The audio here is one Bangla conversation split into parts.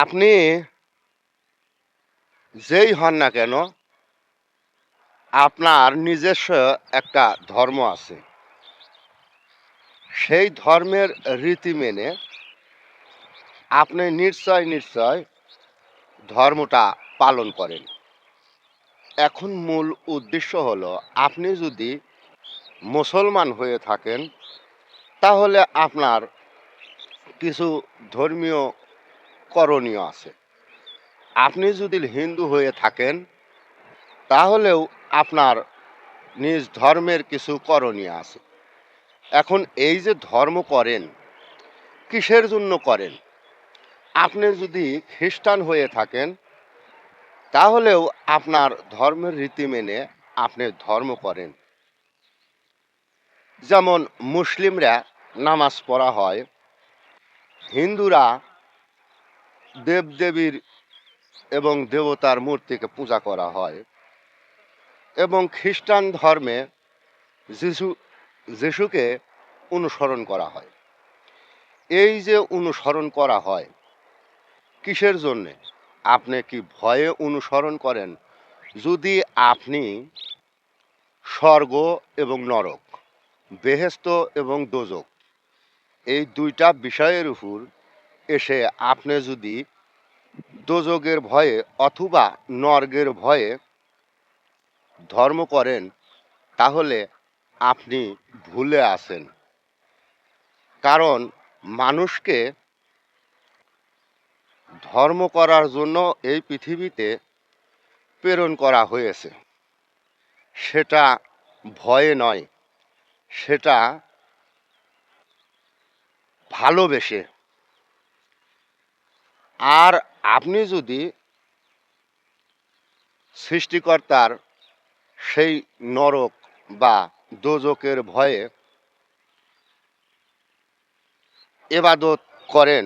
আপনি যেই হন না কেন, আপনার নিজস্ব একটা ধর্ম আছে। সেই ধর্মের রীতি মেনে আপনি নিশ্চয় নিশ্চয় ধর্মটা পালন করেন। এখন মূল উদ্দেশ্য হলো, আপনি যদি মুসলমান হয়ে থাকেন, তাহলে আপনার কিছু ধর্মীয় করণীয় আছে। আপনি যদি হিন্দু হয়ে থাকেন, তাহলেও আপনার নিজ ধর্মের কিছু করণীয় আছে। এখন এই যে ধর্ম করেন, কিসের জন্য করেন? আপনি যদি খ্রিস্টান হয়ে থাকেন, তাহলেও আপনার ধর্মের রীতি মেনে আপনি ধর্ম করেন। যেমন মুসলিমরা নামাজ পড়া হয়, হিন্দুরা দেবদেবীর এবং দেবতার মূর্তিকে পূজা করা হয়। এবং খ্রিস্টান ধর্মে যিশু, যিশুকে অনুসরণ করা হয়। এই যে অনুসরণ করা হয়, কিসের জন্যে? আপনি কি ভয়ে অনুসরণ করেন? যদি আপনি স্বর্গ এবং নরক, বেহেস্ত এবং দোজক, এই দুইটা বিষয়ের উপর এসে আপনি যদি দোজগের ভয়ে অথবা নর্গের ভয়ে ধর্ম করেন, তাহলে আপনি ভুলে আছেন। কারণ মানুষকে ধর্ম করার জন্য এই পৃথিবীতে প্রেরণ করা হয়েছে। সেটা ভয়ে নয়, সেটা ভালোবেসে। আর আপনি যদি সৃষ্টিকর্তার সেই নরক বা দোজকের ভয়ে এবাদত করেন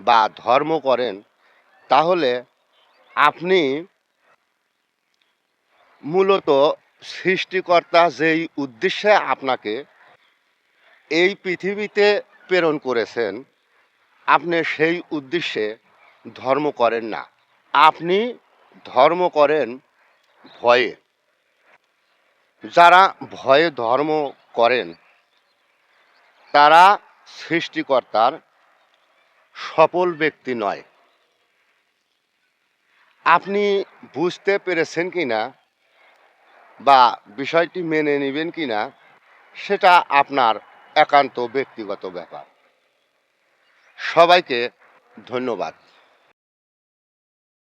বা ধর্ম করেন, তাহলে আপনি মূলত সৃষ্টিকর্তা যেই উদ্দেশ্যে আপনাকে এই পৃথিবীতে প্রেরণ করেছেন আপনি সেই উদ্দেশ্যে ধর্ম করেন না। আপনি ধর্ম করেন ভয়ে। যারা ভয়ে ধর্ম করেন, তারা সৃষ্টিকর্তার সফল ব্যক্তি নয়। আপনি বুঝতে পেরেছেন কি না বা বিষয়টি মেনে নেবেন কি না সেটা আপনার একান্ত ব্যক্তিগত ব্যাপার। সবাইকে ধন্যবাদ।